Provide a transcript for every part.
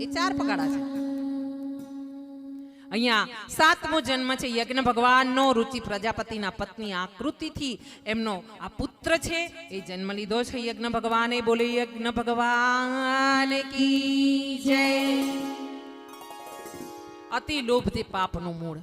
એ ચાર પગાડા છે. અહીંયા સાતમો જન્મ છે યજ્ઞ ભગવાનનો રુચિ પ્રજાપતિના પત્ની આકૃતિથી એમનો આ પુત્ર છે. એ જન્મ લીધો છે યજ્ઞ ભગવાને. બોલે, યજ્ઞ ભગવાન કી જય. અતિ લોભ તે પાપનું મૂળ.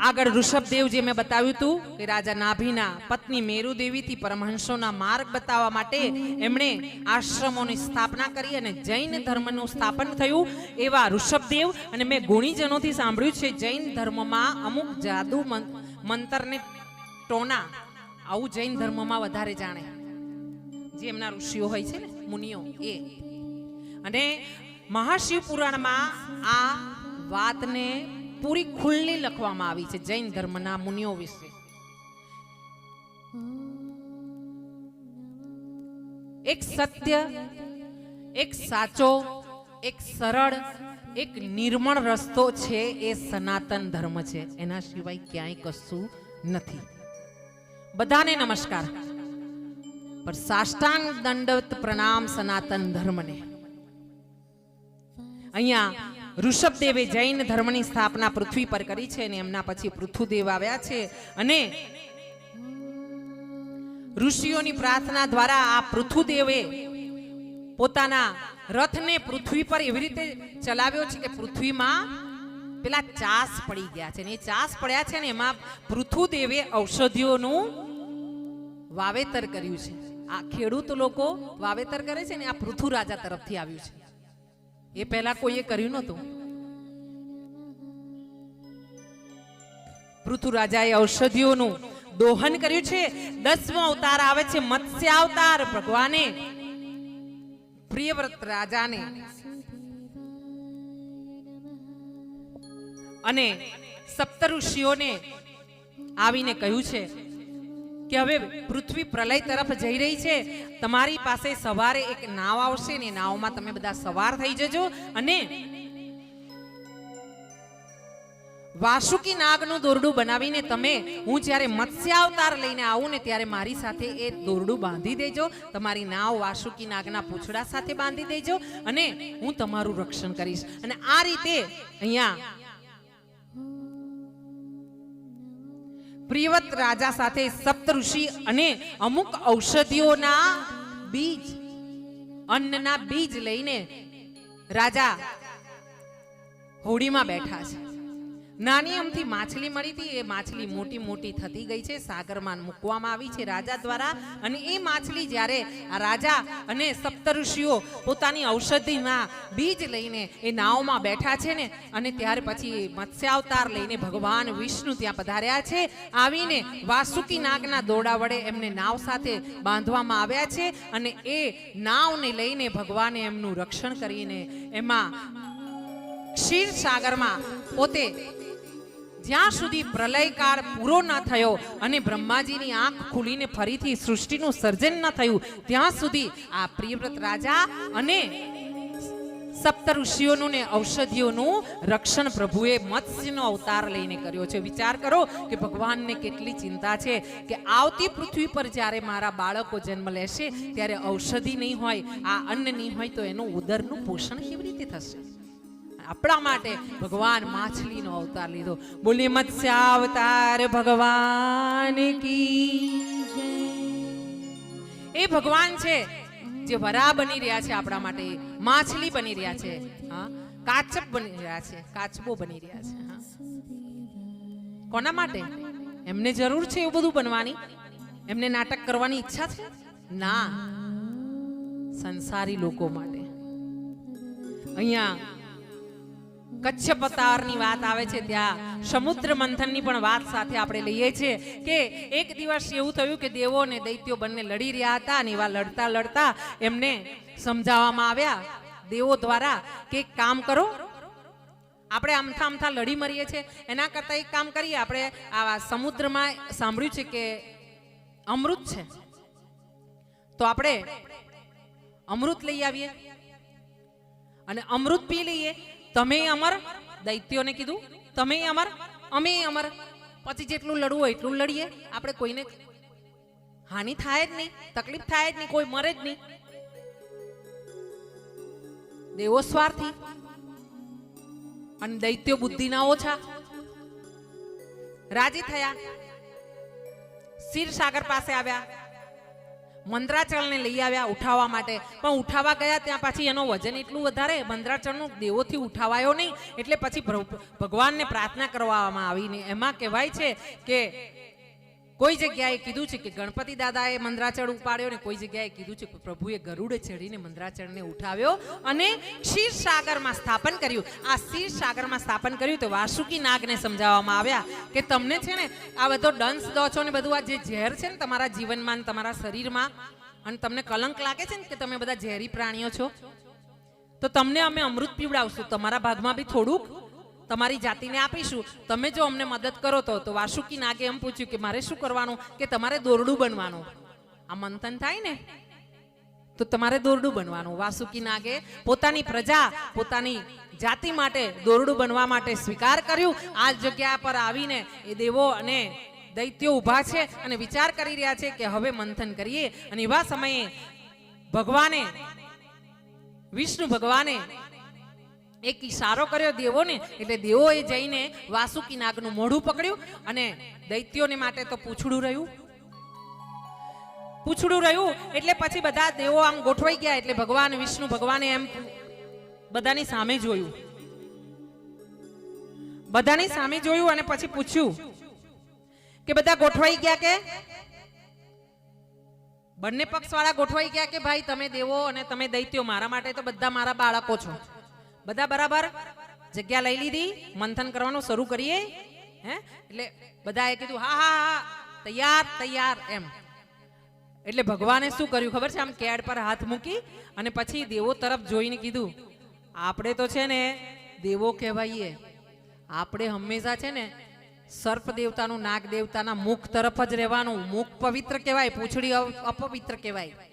આગળ ઋષભદેવ જે મેં બતાવ્યું હતું કે રાજા નાભીના પત્ની મેરુદેવીથી પરમહંસોના માર્ગ બતાવવા માટે એમણે આશ્રમોની સ્થાપના કરી અને જૈન ધર્મનું સ્થાપન થયું એવા ઋષભદેવ અને મેં ગુણીજનોથી સાંભળ્યું છે, જૈન ધર્મમાં અમુક જાદુ મંતરને ટોના આવું જૈન ધર્મમાં વધારે જાણે. જે એમના ઋષિઓ હોય છે ને, મુનિઓ, એ. અને મહાશિવ પુરાણમાં આ વાતને પૂરી ખુલ્લી લખવામાં આવી છે જૈન ધર્મના મુનિઓ વિશે. એક સત્ય, એક સાચો, એક સરળ, એક નિર્મળ રસ્તો છે એ સનાતન ધર્મ છે. એના સિવાય ક્યાંય કશું નથી. બધાને નમસ્કાર. પર સાષ્ટાંગ દંડવત પ્રણામ સનાતન ધર્મને. અહીંયા ઋષભદેવે જૈન ધર્મની સ્થાપના પૃથ્વી પર કરી છે અને એમના પછી પૃથુદેવ આવ્યા છે. અને ઋષિઓની પ્રાર્થના દ્વારા આ પૃથુદેવે પોતાના રથને પૃથ્વી પર એવી રીતે ચલાવ્યો છે કે પૃથ્વીમાં પેલા ચાસ પડી ગયા છે. ને એ ચાસ પડ્યા છે ને એમાં પૃથુદેવે ઔષધિઓનું વાવેતર કર્યું છે. આ ખેડૂત લોકો વાવેતર કરે છે ને આ પૃથુ રાજા તરફથી આવ્યું છે. એ પહેલા કોઈએ કર્યું નહોતું. પૃથુરાજાએ ઔષધિઓનું દોહન કર્યું છે. દસમો અવતાર આવે છે મત્સ્ય અવતાર ભગવાને પ્રિયવ્રત રાજાને અને સપ્તઋષિઓને આવીને કહ્યું છે કે હવે પૃથ્વી પ્રલય તરફ જઈ રહી છે, તમારી પાસે સવારે એક નાવ આવશે ને નાવમાં તમે બધા સવાર થઈ જજો અને વાસુકી નાગનું દોરડું બનાવીને તમે, હું જ્યારે મત્સ્ય અવતાર લઈને આવું ને ત્યારે મારી સાથે એ દોરડું બાંધી દેજો, તમારી નાવ વાસુકી નાગના પૂંછડા સાથે બાંધી દેજો અને હું તમારું રક્ષણ કરીશ. અને આ રીતે અહીંયા પ્રિયવત રાજા સાથે સપ્તઋષિ અને અમુક ઔષધિઓના બીજ, અન્નના બીજ લઈને રાજા હોડીમાં બેઠા છે. નાની અમથી માછલી મળી હતી, એ માછલી મોટી મોટી થતી ગઈ છે, સાગરમાં મૂકવામાં આવી છે રાજા દ્વારા, અને એ માછલી જ્યારે આ રાજા અને સપ્તઋષિઓ પોતાની ઔષધિના બીજ લઈને એ નાવમાં બેઠા છે ને, અને ત્યાર પછી મત્સ્યાવતાર લઈને ભગવાન વિષ્ણુ ત્યાં પધાર્યા છે, આવીને વાસુકી નાગના દોડા વડે એમને નાવ સાથે બાંધવામાં આવ્યા છે, અને એ નાવને લઈને ભગવાને એમનું રક્ષણ કરીને એમાં ક્ષીર સાગરમાં પોતે જ્યાં સુધી પ્રલયકાળ પૂરો ન થયો અને બ્રહ્માજીની આંખ ખુલીને ફરીથી સૃષ્ટિનું સર્જન ન થયું, ત્યાં સુધી આ પ્રિયવ્રત રાજા અને સપ્ત ઋષિઓનું ને ઔષધિઓનું રક્ષણ પ્રભુએ મત્સ્યનો અવતાર લઈને કર્યો છે. વિચાર કરો કે ભગવાનને કેટલી ચિંતા છે કે આવતી પૃથ્વી પર જ્યારે મારા બાળકો જન્મ લેશે, ત્યારે ઔષધિ નહીં હોય, આ અન્ન નહીં હોય, તો એનું ઉદરનું પોષણ કેવી રીતે થશે? આપણા માટે ભગવાન માછલીનો અવતાર લીધો. બોલી મત્સ્ય અવતાર ભગવાન કી એ ભગવાન છે જે વરા બની રહ્યા છે આપણા માટે, માછલી બની રહ્યા છે, હા? કાચપ બની રહ્યા છે, કાચબો બની રહ્યા છે, હા? કોના માટે? એમને જરૂર છે એવું બધું બનવાની? એમને નાટક કરવાની ઈચ્છા છે? ના. સંસારી લોકો માટે. અહીંયા કચ્છપ અવતારની વાત આવે છે ત્યાં. સમુદ્ર મંથનની પણ વાત સાથે આપણે લઈએ છીએ કે એક દિવસ એવું થયું કે દેવો અને દૈત્યો બંને લડી રહ્યા હતા અને એવા લડતા લડતા એમને સમજાવવામાં આવ્યા. દેવો દ્વારા કે કામ કરો. આપણે આમથા આમથા લડી મરીએ છીએ. એના કરતાં એક કામ કરીએ. આપણે આવા સમુદ્રમાં સાંભળ્યું છે કે અમૃત છે. તો આપણે અમૃત લઈ આવીએ. અને અમૃત પી લઈએ. તમે અમર દૈત્યોને કીધું, તમે અમર, અમે અમર. પછી જેટલું લડવું એટલું લડીએ. આપણે કોઈને હાનિ થાય જ નહીં, તકલીફ થાય જ નહીં, કોઈ મરે જ નહીં. દેવો સ્વાર્થી. અને દૈત્યો બુદ્ધિના ઓછા. રાજી થયા. શિર સાગર પાસે આવ્યા. મંદ્રાચળને લઈ આવ્યા ઉઠાવવા માટે. પણ ઉઠાવવા ગયા ત્યાં પછી એનો વજન એટલું વધારે, મંદ્રાચળનું દેવોથી ઉઠાવાયો નહીં. એટલે પછી ભગવાનને પ્રાર્થના કરવામાં આવી ને એમાં કહેવાય છે કે કોઈ જગ્યાએ કીધું છે કે ગણપતિ દાદાએ મંદ્રાચળ ઉપાડ્યો ને કોઈ જગ્યાએ કીધું છે કે પ્રભુએ ગરુડે ચડીને મંદ્રાચળને ઉઠાવ્યો અને ક્ષીરસાગરમાં સ્થાપન કર્યું. આ ક્ષીરસાગરમાં સ્થાપન કર્યું તો વાસુકી નાગને સમજાવવામાં આવ્યા કે તમને છે ને આ બધો ડંસ દો છો ને બધું આ જે ઝેર છે ને તમારા જીવનમાં તમારા શરીરમાં, અને તમને કલંક લાગે છે ને કે તમે બધા ઝેરી પ્રાણીઓ છો? તો તમને અમે અમૃત પીવડાવશું. તમારા ભાગમાં બી થોડુંક તમારી જાતિને આપીશું. તમે જો અમને મદદ કરો તો તો વાસુકી નાગે એમ પૂછ્યું કે મારે શું કરવાનું? કે તમારે દોરડું બનવાનું. આ મંથન થાય ને? તો તમારે દોરડું બનવાનું. વાસુકી નાગે પોતાની પ્રજા, પોતાની જાતિ માટે દોરડું બનવા માટે સ્વીકાર કર્યું. આ જગ્યા પર આવીને એ દેવો અને દૈત્યો ઊભા છે અને વિચાર કરી રહ્યા છે કે હવે મંથન કરીએ. અને એવા સમયે ભગવાને, વિષ્ણુ ભગવાને એક ઈશારો કર્યો દેવોને એટલે દેવોએ જઈને વાસુકી નાગનું મોઢું પકડ્યું અને દૈત્યોને માટે તો પૂછડું રહ્યું. પૂછડું રહ્યું, એટલે પછી બધા દેવો આમ ગોઠવાઈ ગયા, એટલે ભગવાન, વિષ્ણુ ભગવાને એમ બધાની સામે જોયું. બધાની સામે જોયું અને પછી પૂછ્યું કે બધા ગોઠવાઈ ગયા કે? બંને પક્ષવાળા ગોઠવાઈ ગયા કે ભાઈ તમે દેવો અને તમે દૈત્યો, મારા માટે તો બધા મારા બાળકો છો. બધા બરાબર? જગ્યા લઈ લીધી, મંથન કરવાનું શરૂ કરીએ, હે? એટલે બધાએ કીધું, હા હા હા, તૈયાર તૈયાર, એમ. એટલે ભગવાને શું કર્યું ખબર છે? આમ કેડ પર હાથ મૂકી અને પછી દેવો તરફ જોઈને કીધું, આપણે તો છે ને દેવો કહેવાઈએ. આપણે હંમેશા છે ને સર્પ દેવતાનું, નાગ દેવતાના મુખ તરફ જ રહેવાનું. મુખ પવિત્ર કહેવાય, પૂંછડી અપવિત્ર કહેવાય.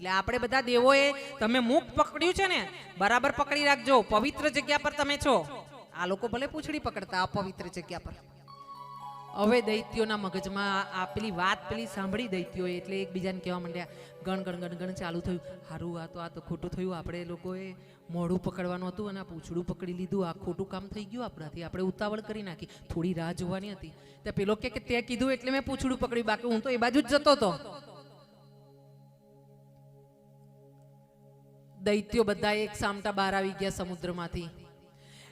એટલે આપણે બધા દેવોએ તમે મુખ પકડ્યું છે ને, બરાબર પકડી રાખજો. પવિત્ર જગ્યા પર તમે છો. આ લોકો ભલે પૂંછડી પકડતા, અપવિત્ર જગ્યા પર. હવે દૈત્યોના મગજમાં આ પેલી વાત પેલી સાંભળી દૈત્યો એટલે એકબીજાને કહેવા માંડ્યા, ગણ ગણ ગણ ગણ ચાલુ થયું. હારું, આ તો આ તો ખોટું થયું. આપણે લોકોએ મોઢું પકડવાનું હતું અને આ પૂછડું પકડી લીધું. આ ખોટું કામ થઈ ગયું આપણાથી. આપણે ઉતાવળ કરી નાખી. થોડી રાહ જોવાની હતી. તે પેલો કે કે, તે કીધું એટલે મેં પૂછડું પકડ્યું. બાકી હું તો એ બાજુ જ જતો હતો. દૈત્યો બધા એક સામટા બહાર આવી ગયા સમુદ્રમાંથી.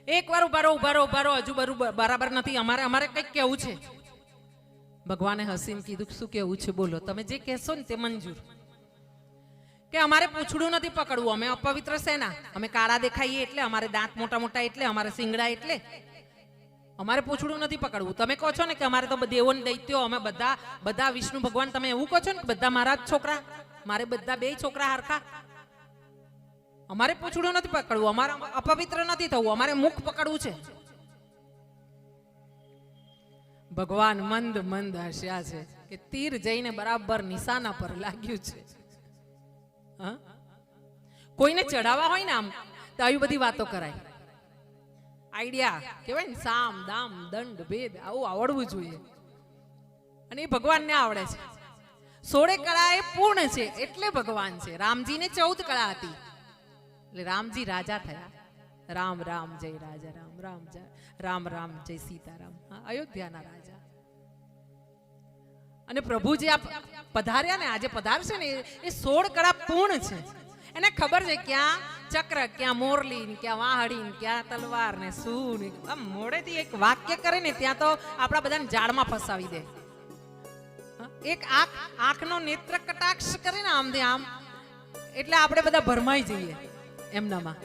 એક વાર ઉભારો ઉભારો ઉભારો હજુ બરું બરાબર નથી. અમારે અમારે કંઈક કેવું છે. ભગવાને હસીમ કીધું શું કેવું છે? બોલો. તમે જે કહેશો ને તે મંજૂર. કે અમારે પૂછડું નથી પકડવું. અમે અપવિત્ર સેના. અમે કાળા દેખાઈએ એટલે, અમારે દાંત મોટા મોટા એટલે, અમારે સિંગડા એટલે. અમારે પૂછડું નથી પકડવું. તમે કહો છો ને કે અમારે તો દેવો ને દૈત્યો, અમે બધા બધા વિષ્ણુ ભગવાન. તમે એવું કહો છો ને બધા મારા જ છોકરા? મારે બધા બે છોકરા હરખા? અમારે પૂછડું નથી પકડવું, અમારે અપવિત્ર નથી થવું, અમારે મુખ પકડવું છે. ભગવાન મંદ મંદ હસ્યા છે કે તીર જઈને બરાબર નિશાના પર લાગ્યું છે? કોઈને ચડાવવા હોય ને આમ, તો આવી બધી વાતો કરાય. આઈડિયા કેવાય ને, સામ, દામ, દંડ, ભેદ, આવું આવડવું જોઈએ. અને એ ભગવાનને આવડે છે. સોળે કળા એ પૂર્ણ છે, એટલે ભગવાન છે. રામજીને ચૌદ કળા હતી. એટલે રામજી રાજા થયા. રામ રામ, જય રાજા, રામ રામ રામ રામ, જય સીતારામ. અયોધ્યાના રાજા. અને પ્રભુ જે આ પધાર્યા ને, આજે પધારશે ને, એ- સોળ કળા પૂર્ણ છે. એને ખબર છે ક્યાં ચક્ર, ક્યાં મોરલી ક્યાં વાહડી ક્યાં તલવાર ને શું ને, આમ મોડેથી એક વાક્ય કરે ને, ત્યાં તો આપણા બધાને જાળમાં ફસાવી દે. એક આંખ, આંખનો નેત્ર કટાક્ષ કરે ને, આમ દે આમ. એટલે આપણે બધા ભરમાઈ જઈએ. એમનામાં.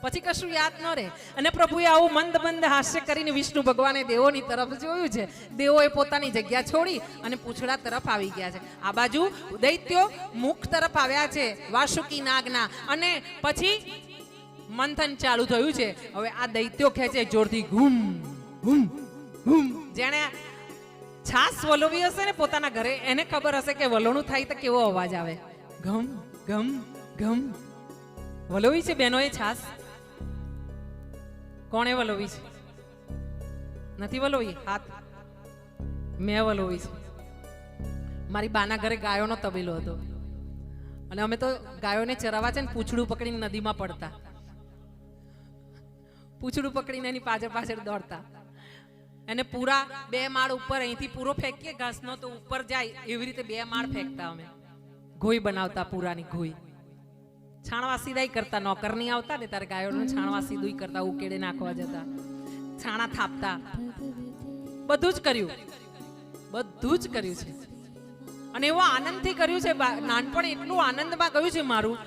પછી કશું યાદ ન રહે. અને પ્રભુએ આવું મંદ મંદ હાસ્ય કરીને વિષ્ણુ ભગવાને દેવોની તરફ જોયું છે. દેવોએ પોતાની જગ્યા છોડી અને પૂછડા તરફ આવી ગયા છે. આ બાજુ દૈત્યો મુખ તરફ આવ્યા છે, વાસુકી નાગના. અને પછી મંથન ચાલુ થયું છે. હવે આ દૈત્યો ખેંચે જોરથી ઘૂમ ઘૂમ ઘૂમ. જેણે છાસ વલોવી હશે ને પોતાના ઘરે, એને ખબર હશે કે વલોણું થાય તો કેવો અવાજ આવે? ઘમ ઘમ ઘમ. વલોવી છે બેનોએ છાસ? કોણે વલોવી છે? નથી વલોવી? હાથ. મેં વલોવી છે. મારી બાના ઘરે ગાયોનો તબેલો હતો. અને અમે તો ગાયોને ચરાવવા છે ને પૂછડું પકડીને નદીમાં પડતા. પૂંછડું પકડીને એની પાછળ પાછળ દોડતા. એને પૂરા બે માળ ઉપર, અહીંથી પૂરો ફેંકીએ, ઘાસનો તો ઉપર જાય, એવી રીતે બે માળ ફેંકતા અમે. ઘોઈ બનાવતા પૂરાની ઘોઈ. છાણવા સીધાઈ કરતા નોકર નહીં આવતા ને તારે ગાયોનું છાણવા સીધું કરતા, ઉકેડે નાખવા જતા. છાણા થાપતા. બધું જ કર્યું. બધું જ કર્યું છે. અને એવો આનંદથી કર્યું છે નાનપણ એટલું આનંદમાં ગયું છે મારું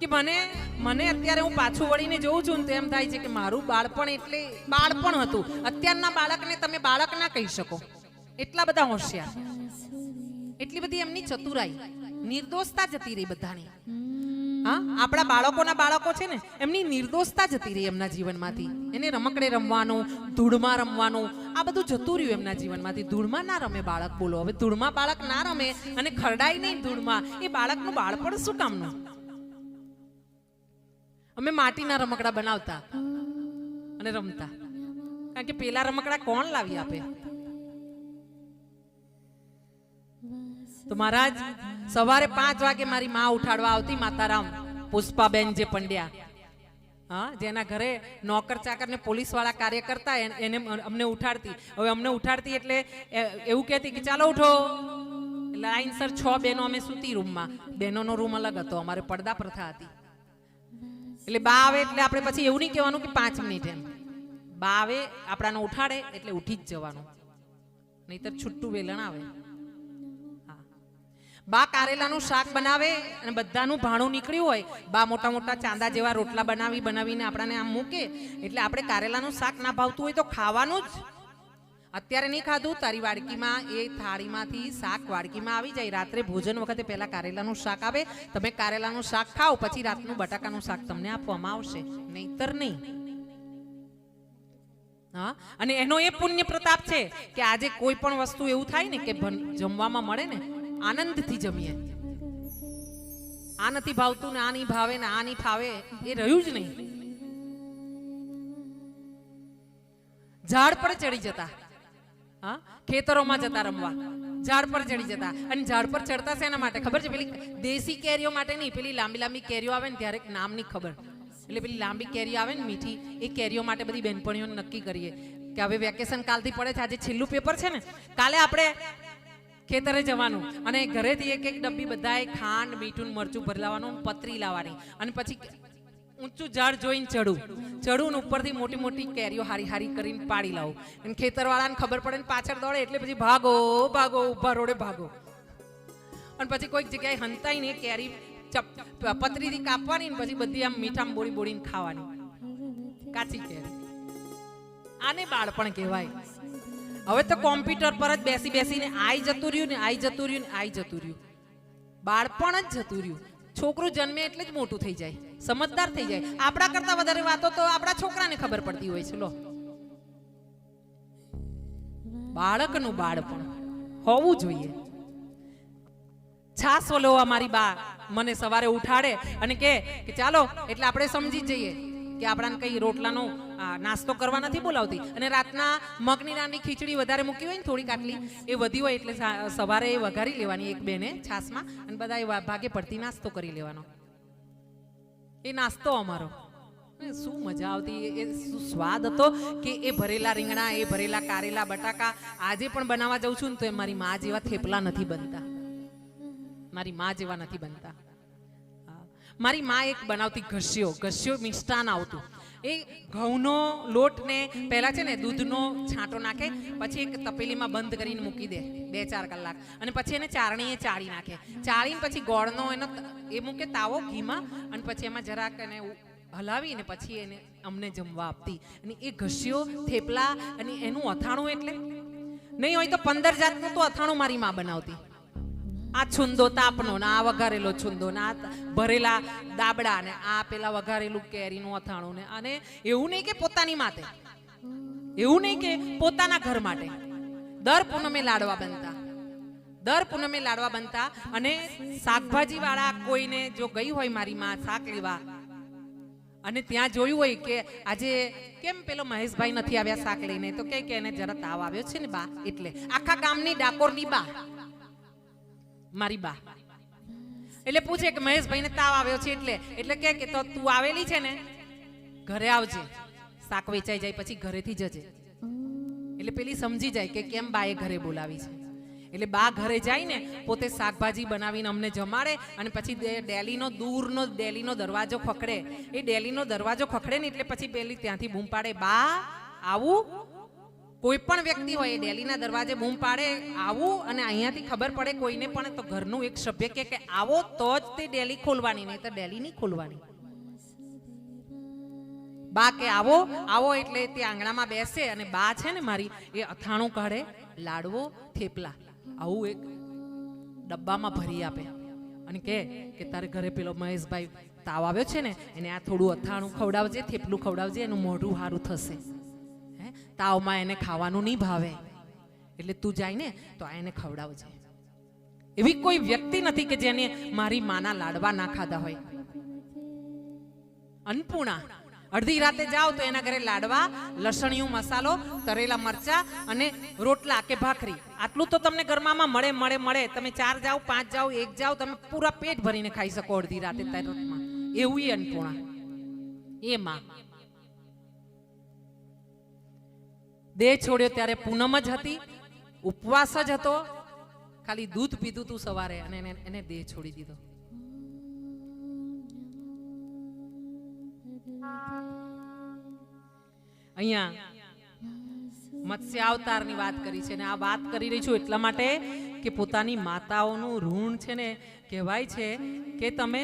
કે મને મને અત્યારે હું પાછું વળીને જોઉં છું ને તો એમ થાય છે કે મારું બાળપણ એટલે બાળપણ હતું. અત્યારના બાળકને તમે બાળક ના કહી શકો. એટલા બધા હોશિયાર. એટલી બધી એમની ચતુરાઈ. નિર્દોષતા જતી રહી બધાની. હા, આપણા બાળકોના બાળકો છે ને, એમની નિર્દોષતા જતી રહી એમના જીવનમાંથી. એને રમકડે રમવાનું, ધૂળમાં રમવાનું, આ બધું જતું રહ્યું એમના જીવનમાંથી. ધૂળમાં ના રમે બાળક, બોલો. હવે ધૂળમાં બાળક ના રમે અને ખરડાય નહીં ધૂળમાં, એ બાળકનું બાળપણ શું કામનું? અમે માટીના રમકડા બનાવતા અને રમતા. કારણ કે પેલા રમકડા કોણ લાવી આપે? તો મહારાજ, સવારે પાંચ વાગે મારી માં ઉઠાડવા આવતી માતારામ, પુષ્પાબેન જે પંડ્યા. હા, જેના ઘરે નોકર ચાકર ને પોલીસવાળા કાર્ય કરતા એને અમને ઉઠાડતી. હવે અમને ઉઠાડતી એટલે એવું કહેતી કે ચાલો ઉઠો. લાઈનસર છ બહેનો અમે સૂતી રૂમમાં. બહેનોનો રૂમ અલગ હતો, અમારે પડદા પ્રથા હતી. એટલે બા આવે એટલે આપણે પછી એવું નહીં કહેવાનું કે પાંચ મિનિટ એમ. બા આવે, આપણાને ઉઠાડે એટલે ઉઠી જ જવાનું. નહીતર છુટ્ટું વેલણ આવે. બા કારેલાનું શાક બનાવે અને બધાનું ભાણું નીકળ્યું હોય, બા મોટા મોટા ચાંદા જેવા રોટલા બનાવી બનાવીને આપણાને આમ મૂકે, એટલે આપણે કારેલાનું શાક ના ભાવતું હોય તો ખાવાનું જ. અત્યારે નહીં ખાધું, તારી વાડકીમાં, એ થાળીમાંથી શાક વાડકીમાં આવી જાય. રાત્રે ભોજન વખતે પહેલાં કારેલાનું શાક આવે, તમે કારેલાનું શાક ખાઓ, પછી રાતનું બટાકાનું શાક તમને આપવામાં આવશે. નહીતર નહીં. હા? અને એનો એ પુણ્ય પ્રતાપ છે કે આજે કોઈ પણ વસ્તુ એવું થાય ને કે જમવામાં મળે ને આનંદથી જમીએ. આ નથી ભાવતું ને આ નહીં ભાવે ને આ નહીં ફાવે એ રહ્યું જ નહીં. ઝાડ પર ચડી જતા. હા? ખેતરોમાં જતા રમવા. ઝાડ પર ચડી જતા. અને ઝાડ પર ચડતા શેના માટે? ખબર છે પેલી દેશી કેરીઓ માટે નહીં, પેલી લાંબી લાંબી કેરીઓ આવે ને ત્યારે નામની ખબર. એટલે પેલી લાંબી કેરી આવે ને મીઠી, એ કેરીઓ માટે બધી બેનપણીઓ નક્કી કરીએ. કે હવે વેકેશન કાલથી પડે છે. આજે છેલ્લું પેપર છે ને. કાલે આપણે ખેતરે જવાનું. અને ઘરેથી એક એક ડબ્બી બધાએ ખાંડ, મીઠું મરચું ભરી લાવવાનું પતરી લાવવાની. અને પછી ઊંચું ઝાડ જોઈને ચડું. ચડું ને ઉપરથી મોટી મોટી કેરીઓ હારી હારી કરીને પાડી લાવું. અને ખેતરવાળાને ખબર પડે ને પાછળ દોડે એટલે પછી ભાગો ભાગો, ઊભા રોડે ભાગો. અને પછી કોઈક જગ્યાએ હંતાઈ ને કેરી પતરીથી કાપવાની ને પછી બધી આમ મીઠામ બોળી બોળીને ખાવાની. કાચી કેરી. આને બાળપણ કહેવાય. હવે તો કોમ્પ્યુટર પર જ બેસી બેસીને આઈ જતું રહ્યું ને આઈ જતું રહ્યું ને આઈ જતું રહ્યું. બાળપણ જ જતું રહ્યું. છોકરું જન્મે એટલે જ મોટું થઈ જાય. સમજદાર થઈ જાય. આપણા કરતા વધારે વાતો તો આપણા છોકરાને ખબર પડતી હોય છે, લો. બાળકનું બાળપણ હોવું જોઈએ. છાસ ઓલવવા મારી બા. મને સવારે ઉઠાડે અને કે ચાલો, એટલે આપણે સમજી જઈએ. કે આપણાને કઈ રોટલાનો નાસ્તો કરવા નથી બોલાવતી. અને રાતના મગની નાની ખીચડી વધારે મૂકી હોય ને થોડીક આટલી, એ વધી હોય એટલે સવારે એ વઘારી લેવાની એક બેને છાસમાં અને બધા એ ભાગે પડતી નાસ્તો કરી લેવાનો. એ નાસ્તો અમારો. શું મજા આવતી, એ- સ્વાદ હતો કે એ ભરેલા રીંગણા, એ ભરેલા કારેલા બટાકા, આજે પણ બનાવવા જાઉં છું ને તો એ મારી મા જેવા થેપલા નથી બનતા. મારી મા જેવા નથી બનતા. મારી મા એક બનાવતી ઘસ્યો ઘસ્યો મિષ્ટાન આવતું. એ ઘઉંનો લોટને પહેલાં છે ને દૂધનો છાંટો નાખે, પછી એક તપેલીમાં બંધ કરીને મૂકી દે, બે ચાર કલાક. અને પછી એને ચારણીએ ચાળી નાખે. ચાળીને પછી ગોળનો એનો એ મૂકે તાવો ઘીમાં, અને પછી એમાં જરાક એને હલાવીને પછી એને અમને જમવા આપતી. અને એ ઘસ્યો થેપલા અને એનું અથાણું એટલે? નહીં હોય તો પંદર જાતનું તો અથાણું મારી મા બનાવતી. આ છુંદો તાપનો ને આ વઘારેલો છુંદો ને આ ભરેલા દાબડા ને આ પેલા વઘારેલું કેરીનું અથાણું ને અને એવું નહીં કે પોતાની માટે. એવું નહીં કે પોતાના ઘર માટે. દર પૂનમે લાડવા બનતા. દર પૂનમે લાડવા બનતા અને શાકભાજી વાળા કોઈને જો ગઈ હોય મારી માં શાક લેવા અને ત્યાં જોયું હોય કે આજે કેમ પેલો મહેશભાઈ નથી આવ્યા શાક લઈને, તો કે એને જરા તાવ આવ્યો છે ને બા, એટલે. આખા ગામની ડાકોરની બા. મારી બા. એટલે પૂછે કે મહેશભાઈને તાવ આવ્યો છે એટલે. એટલે કે તો તું આવેલી છે ને, ઘરે આવજે. શાક વેચાઈ જાય પછી ઘરેથી જજે. એટલે પેલી સમજી જાય કે કેમ બાએ ઘરે બોલાવી છે. એટલે બા ઘરે જાય ને, પોતે શાકભાજી બનાવીને અમને જમાડે અને પછી ડેલીનો દૂરનો, ડેલીનો દરવાજો ખખડે. એ ડેલીનો દરવાજો ખખડે ને એટલે પછી પેલી ત્યાંથી બૂમ પાડે, બા, આવું કોઈ પણ વ્યક્તિ હોય એ ડેલીના દરવાજે બૂમ પાડે, આવું અને અહીંયાથી ખબર પડે કોઈને પણ, તો ઘરનું એક સભ્ય કે કે આવો તો જ તે ડેલી ખોલવાની, નહીં તો ડેલી નહીં ખોલવાની. બા કે આવો આવો એટલે તે આંગણામાં બેસે અને બા છે ને મારી, એ અથાણું કાઢે, લાડવો, થેપલા, આવું એક ડબ્બામાં ભરી આપે. અને કે કે તારે ઘરે પેલો મહેશભાઈ તાવ આવ્યો છે ને, એને આ થોડું અથાણું ખવડાવજે, થેપલું ખવડાવજે, એનું મોઢું સારું થશે. તાવમાં એને ખાવાનું નહીં ભાવે. એટલે તું જાય ને તો આ એને ખવડાવજે. એવી કોઈ વ્યક્તિ નથી કે જેને મારી માના લાડવા ના ખાધા હોય. અન્નપૂર્ણા, અડધી રાતે જાઓ તો એના ઘરે લાડવા, લસણિયું, મસાલો, તરેલા મરચા અને રોટલા કે ભાખરી. આટલું તો તમને ઘરમાં મળે મળે મળે. તમે ચાર જાઓ, પાંચ જાઓ, એક જાઓ, તમે પૂરા પેટ ભરીને ખાઈ શકો અડધી રાતે તરતમાં. એવું એ અન્નપૂર્ણા. એ માં. દેહ છોડ્યો ત્યારે પૂનમ જ હતી, ઉપવાસ જ હતો. ખાલી દૂધ પીધું તું સવારે અને એને દેહ છોડી દીધો. અહીંયા મત્સ્ય અવતારની વાત કરી છે ને આ વાત કરી રહી છું એટલા માટે કે પોતાની માતાઓનું ઋણ છે ને કહેવાય છે કે તમે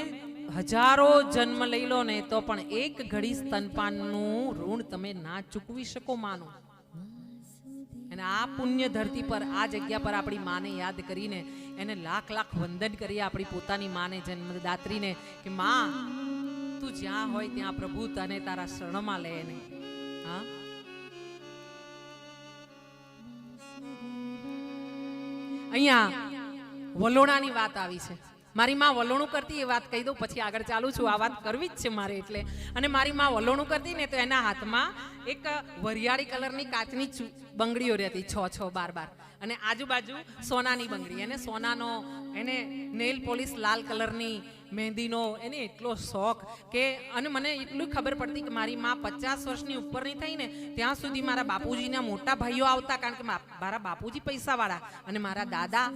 હજારો જન્મ લઈ લો ને તો પણ એક ઘડી સ્તનપાનનું ઋણ તમે ના ચૂકવી શકો, માનો. અને આ પુણ્ય ધરતી પર, આ જગ્યા પર આપણી માને યાદ કરીને એને લાખ લાખ વંદન કરીએ આપણી પોતાની માને જન્મદાત્રીને કે, માં, તું જ્યાં હોય ત્યાં પ્રભુ તને તારા શરણમાં લે એને. હા? અહીંયા વલોણાની વાત આવી છે. મારી માં વલોણું કરતી એ વાત કહી દઉં, પછી આગળ ચાલુ છું. આ વાત કરવી જ છે મારે એટલે. અને મારી માં વલોણું કરતી ને તો એના હાથમાં એક વરિયાળી કલરની કાચની બંગડીઓ રહેતી, છ છ, બાર બાર. અને આજુબાજુ સોનાની બંગડી. એને સોનાનો, એને નેલ પોલિશ લાલ કલરની મહેંદીનો એને એટલો શોખ કે અને મને એટલું ખબર પડતી કે મારી માં પચાસ વર્ષની ઉપરની થઈ ને, ત્યાં સુધી મારા બાપુજીના મોટા ભાઈઓ આવતા કારણ કે મારા બાપુજી પૈસાવાળા અને મારા દાદા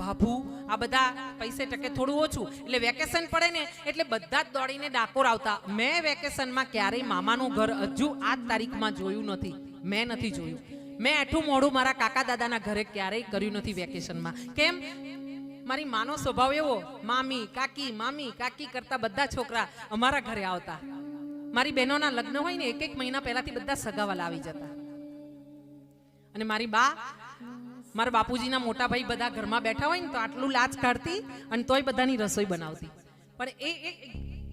બાપુ આ બધા પૈસે ટકે થોડું ઓછું. એટલે વેકેશન પડે ને, એટલે બધા જ દોડીને ડાકોર આવતા. મેં વેકેશનમાં ક્યારેય મામાનું ઘર હજુ આ તારીખમાં જોયું નથી. મેં નથી જોયું. મેં એઠું મોડું મારા કાકા દાદાના ઘરે ક્યારેય કર્યું નથી વેકેશનમાં. કેમ? મારી માનો સ્વભાવ એવો, મામી, કાકી મામી, કાકી કરતા બધા છોકરા અમારા ઘરે આવતા. મારી બહેનોના લગ્ન હોય ને એક એક મહિના પહેલાથી બધા સગાવાલા આવી જતા. અને મારી બા, મારા બાપુજીના મોટા ભાઈ બધા ઘરમાં બેઠા હોય ને, તો આટલું લાચ કાઢતી અને તોય બધાની રસોઈ બનાવતી. પણ એ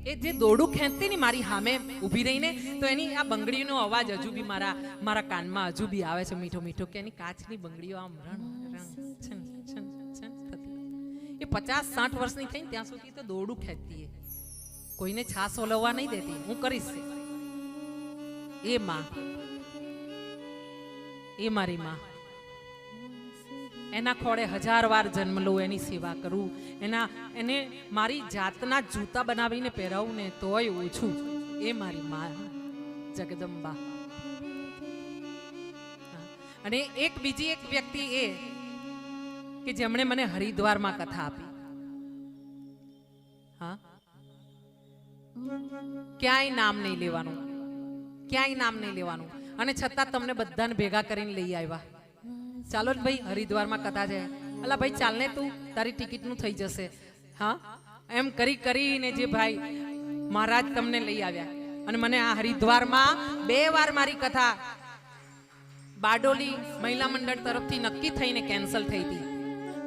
એ જે દોરડું ખેંચતી ને મારી સામે ઊભી રહીને તો એની આ બંગડીનો અવાજ હજુ બી મારા મારા કાનમાં હજુ બી આવે છે મીઠો મીઠો કે એની કાચની બંગડીઓ આમ રણ રણ એ પચાસ સાઠ વર્ષની થઈને ત્યાં સુધી તો દોરડું ખેંચતી એ. કોઈને છાસ ઓલવવા નહીં દેતી. હું કરીશ. એ માં. એ મારી માં. એના ખોળે હજાર વાર જન્મ લઉં એની સેવા કરું. એના, એને મારી જાતના જૂતા બનાવીને પહેરાવું ને તોય ઓછું. એ મારી મા, જગદંબા. અને એક બીજી એક વ્યક્તિ એ કે જેમણે મને હરિદ્વારમાં કથા આપી. હા. ક્યાંય નામ નહીં લેવાનું. ક્યાંય નામ નહીં લેવાનું. અને છતાં તમને બધાને ભેગા કરીને લઈ આવ્યા. ચાલો ને ભાઈ, હરિદ્વારમાં કથા છે. અલા ભાઈ, ચાલ ને તું, તારી ટિકિટનું થઈ જશે. હા? એમ કરી કરીને જે ભાઈ મહારાજ તમને લઈ આવ્યા. અને મને આ હરિદ્વારમાં બે વાર મારી કથા બારડોલી મહિલા મંડળ તરફથી નક્કી થઈને કેન્સલ થઈ હતી.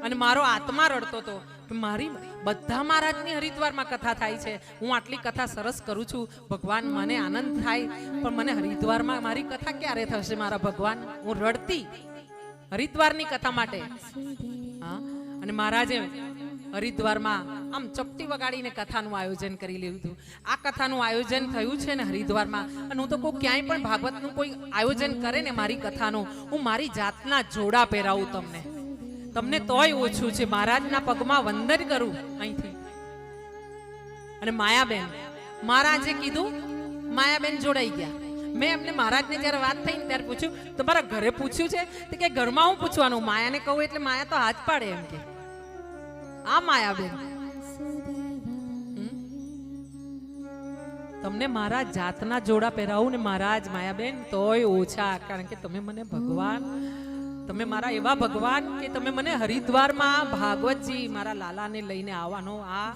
અને મારો આત્મા રડતો હતો મારી બધા મહારાજની હરિદ્વારમાં કથા થાય છે. હું આટલી કથા સરસ કરું છું. ભગવાન મને આનંદ થાય. પણ મને હરિદ્વારમાં મારી કથા ક્યારે થશે, મારા ભગવાન? હું રડતી હરિદ્વારની કથા માટે. હા? અને મહારાજે હરિદ્વારમાં આમ ચપટી વગાડીને કથાનું આયોજન કરી લીધું આ કથાનું આયોજન થયું છે ને હરિદ્વારમાં, અને હું તો કોઈ ક્યાંય પણ ભાગવતનું કોઈ આયોજન કરે ને મારી કથાનું, હું મારી જાતના જોડા પહેરાવું તમને. તમને તોય ઓછું છે. મહારાજના પગમાં વંદન કરું અહીંથી. અને માયાબેન, મહારાજે કીધું, માયાબેન જોડાઈ ગયા. મેં એમને મહારાજને જ્યારે વાત થઈ ને ત્યારે પૂછ્યું તમારા ઘરે પૂછ્યું છે તો કે ઘરમાં હું પૂછવાનું? માયાને કહું એટલે માયા તો હાથ પાડે એમ કે. આ માયા બેન તમને મારા જાતના જોડા પહેરાવું ને મહારાજ માયાબેન, તોય ઓછા, કારણ કે તમે મને ભગવાન, તમે મારા એવા ભગવાન કે તમે મને હરિદ્વારમાં ભાગવતજી મારા લાલાને લઈને આવવાનો આ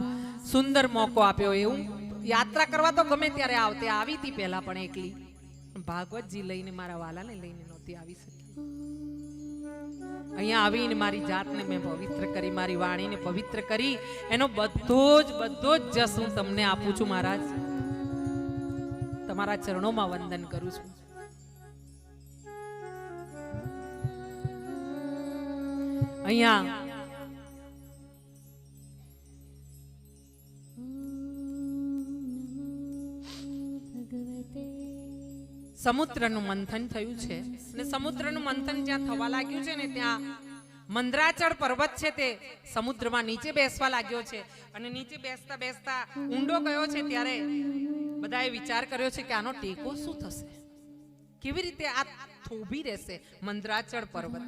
સુંદર મોકો આપ્યો એવું? યાત્રા કરવા તો ગમે ત્યારે આવતે, આવી હતી પહેલા પણ એકલી. ભાગવતજી લઈને મારા વાલાને લઈને નહોતી આવી શકી. અહીંયા આવીને મારી જાતને મેં પવિત્ર કરી, મારી વાણીને પવિત્ર કરી. એનો બધો જ બધો જ જસ હું તમને આપું છું મહારાજ. તમારા ચરણોમાં વંદન કરું છું. અહીંયા સમુદ્રનું મંથન થયું છે. અને સમુદ્રનું મંથન જ્યાં થવા લાગ્યું છે ને ત્યાં મંદરાચળ પર્વત છે તે સમુદ્રમાં નીચે બેસવા લાગ્યો છે. અને નીચે બેસતા બેસતા ઊંડો ગયો છે ત્યારે બધાએ વિચાર કર્યો છે કે આનો ટેકો શું થશે? કેવી રીતે આ થોભી રહેશે મંદરાચળ પર્વત?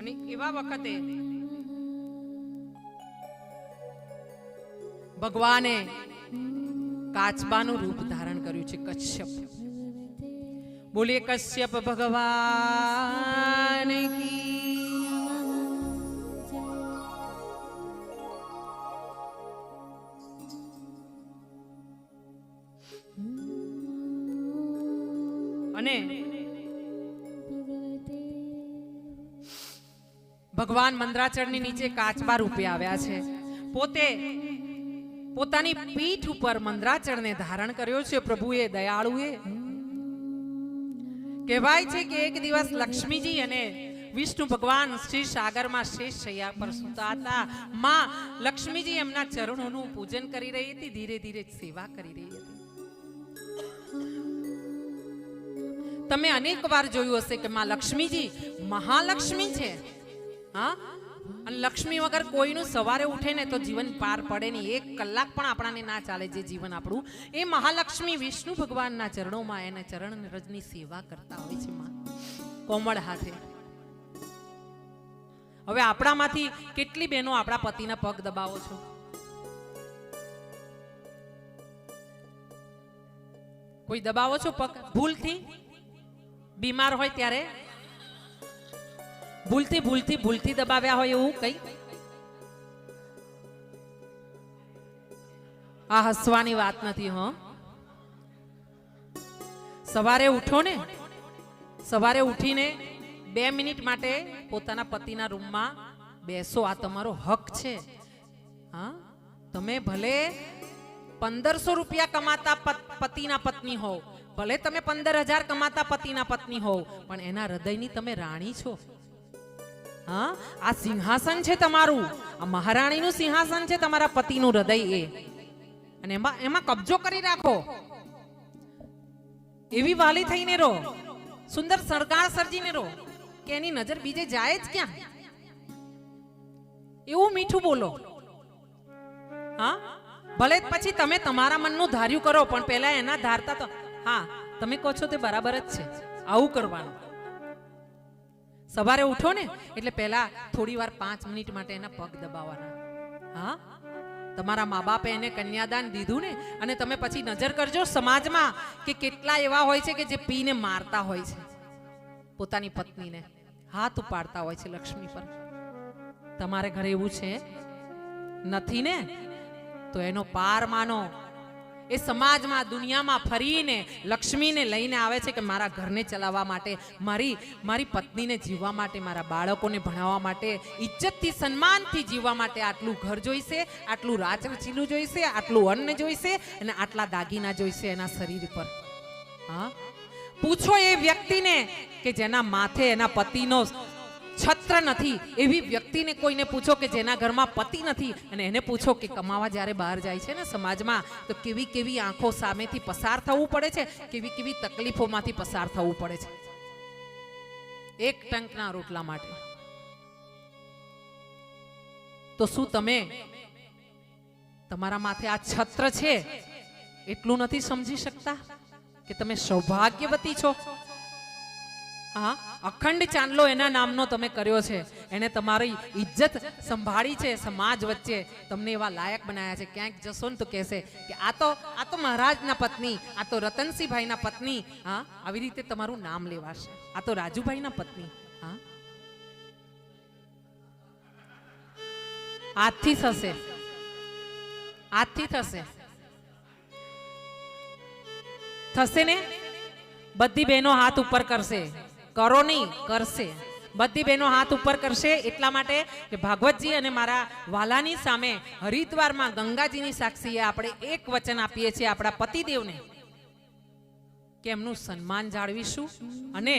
અને એવા વખતે ભગવાને કાચબાનું રૂપ ધારણ કર્યું છે કશ્યપ. બોલીએ કશ્યપ ભગવાન અને ભગવાન મંદરાચળની નીચે કાચબા રૂપે આવ્યા છે. પોતે પોતાની પીઠ ઉપર મંદરાચળને ધારણ કર્યો છે. પ્રભુએ દયાળુએ કહેવાય છે કે એક દિવસ લક્ષ્મીજી અને વિષ્ણુ ભગવાન શ્રી સાગરમાં શેષ શૈયા પર સૂતા હતા. માં લક્ષ્મીજી એમના ચરણોનું પૂજન કરી રહી હતી, ધીરે ધીરે સેવા કરી રહી હતી. તમે અનેક વાર જોયું હશે કે માં લક્ષ્મીજી મહાલક્ષ્મી છે. હા? લક્ષ્મી વગર કોઈનું સવારે ઉઠે ને તો જીવન પાર પડે નહીં. એક કલાક પણ આપણાને ના ચાલે જે જીવન આપણું. એ મહાલક્ષ્મી વિષ્ણુ ભગવાનના ચરણોમાં એને ચરણ રજની સેવા કરતા હોય છે માં. કોમળ હાથે. હવે આપણામાંથી કેટલી બહેનો આપણા પતિના પગ દબાવો છો? કોઈ દબાવો છો પગ? ભૂલથી? બીમાર હોય ત્યારે? ભૂલથી ભૂલથી ભૂલથી દબાવ્યા હોય એવું કઈ? આ હસવાની વાત નથી, હો. સવારે ઉઠો ને. સવારે ઉઠીને બે મિનિટ માટે પોતાના પતિના રૂમમાં બેસો. આ તમારો હક છે. હા. તમે ભલે પંદરસો રૂપિયા કમાતા પતિના પત્ની હોવ, ભલે તમે પંદર હજાર કમાતા પતિના પત્ની હોવ, પણ એના હૃદયની તમે રાણી છો. હા? આ સિંહાસન છે તમારું. આ મહારાણીનું સિંહાસન છે તમારા પતિનું હૃદય એ. અને એમાં એમાં કબજો કરી રાખો. એવી વાલી થઈને રહો. સુંદર સરકાર સર્જીને રહો. કે એની નજર બીજે જાય જ ક્યાં? એવું મીઠું બોલો. હા? ભલે પછી તમે તમારા મનનું ધાર્યું કરો, પણ પહેલા એના ધારતા તો હા, તમે કહો છો તે બરાબર જ છે. આવું કરવાનું. સવારે ઉઠો ને? એટલે પહેલા થોડી વાર પાંચ મિનિટ માટે એના પગ દબાવવાના. હા? તમારા મા બાપે એને કન્યાદાન દીધું ને, અને તમે પછી નજર કરજો સમાજમાં કે કેટલા એવા હોય છે કે જે પીને મારતા હોય છે. પોતાની પત્નીને હાથ ઉપાડતા હોય છે લક્ષ્મી પર. તમારે ઘરે એવું છે? નથી ને? તો એનો પાર માનો. એ સમાજમાં, દુનિયામાં ફરીને લક્ષ્મીને લઈને આવે છે કે મારા ઘરને ચલાવવા માટે, મારી મારી પત્નીને જીવવા માટે, મારા બાળકોને ભણાવવા માટે, ઇજ્જતથી, સન્માનથી જીવવા માટે આટલું ઘર જોઈશે, આટલું રાચરચીલું જોઈશે, આટલું અન્ન જોઈશે અને આટલા દાગીના જોઈશે એના શરીર પર. હા? પૂછો એ વ્યક્તિને કે જેના માથે એના પતિનો છત્ર નથી. એવી વ્યક્તિને કોઈને પૂછો કે જેના ઘરમાં પતિ નથી અને એને પૂછો કે કમાવા જ્યારે બહાર જાય છે ને સમાજમાં, તો કેવી કેવી આંખો સામેથી પસાર થવું પડે છે? કેવી કેવી તકલીફોમાંથી પસાર થવું પડે છે? એક ટંકના રોટલા માટે. તો શું તમે તમારા માથે આ છત્ર છે? એટલું નથી સમજી શકતા? કે તમે સૌભાગ્યવતી છો? હા, અખંડ ચાંદલો એના નામનો તમે કર્યો છે. એને તમારી ઇજ્જત સંભાળી છે, સમાજ વચ્ચે. તમને એવા લાયક બનાવ્યા છે. ક્યાંક જશો ને તો કહેશે કે આ તો આ તો મહારાજના પત્ની, આ તો રતનસિંહભાઈના પત્ની. હા, આવી રીતે તમારું નામ લેવાશે. આ તો રાજુભાઈના પત્ની. હા. આજથી થશે. આજથી થશે. થશે ને? બધી બહેનો હાથ ઉપર કરશે. કરો નહીં કરશે. બધી બહેનો હાથ ઉપર કરશે એટલા માટે કે ભાગવતજી અને મારા વાલાની સામે હરિદ્વારમાં ગંગાજીની સાક્ષીએ આપણે એક વચન આપીએ છીએ આપણા પતિદેવને, કે એમનું સન્માન જાળવીશું અને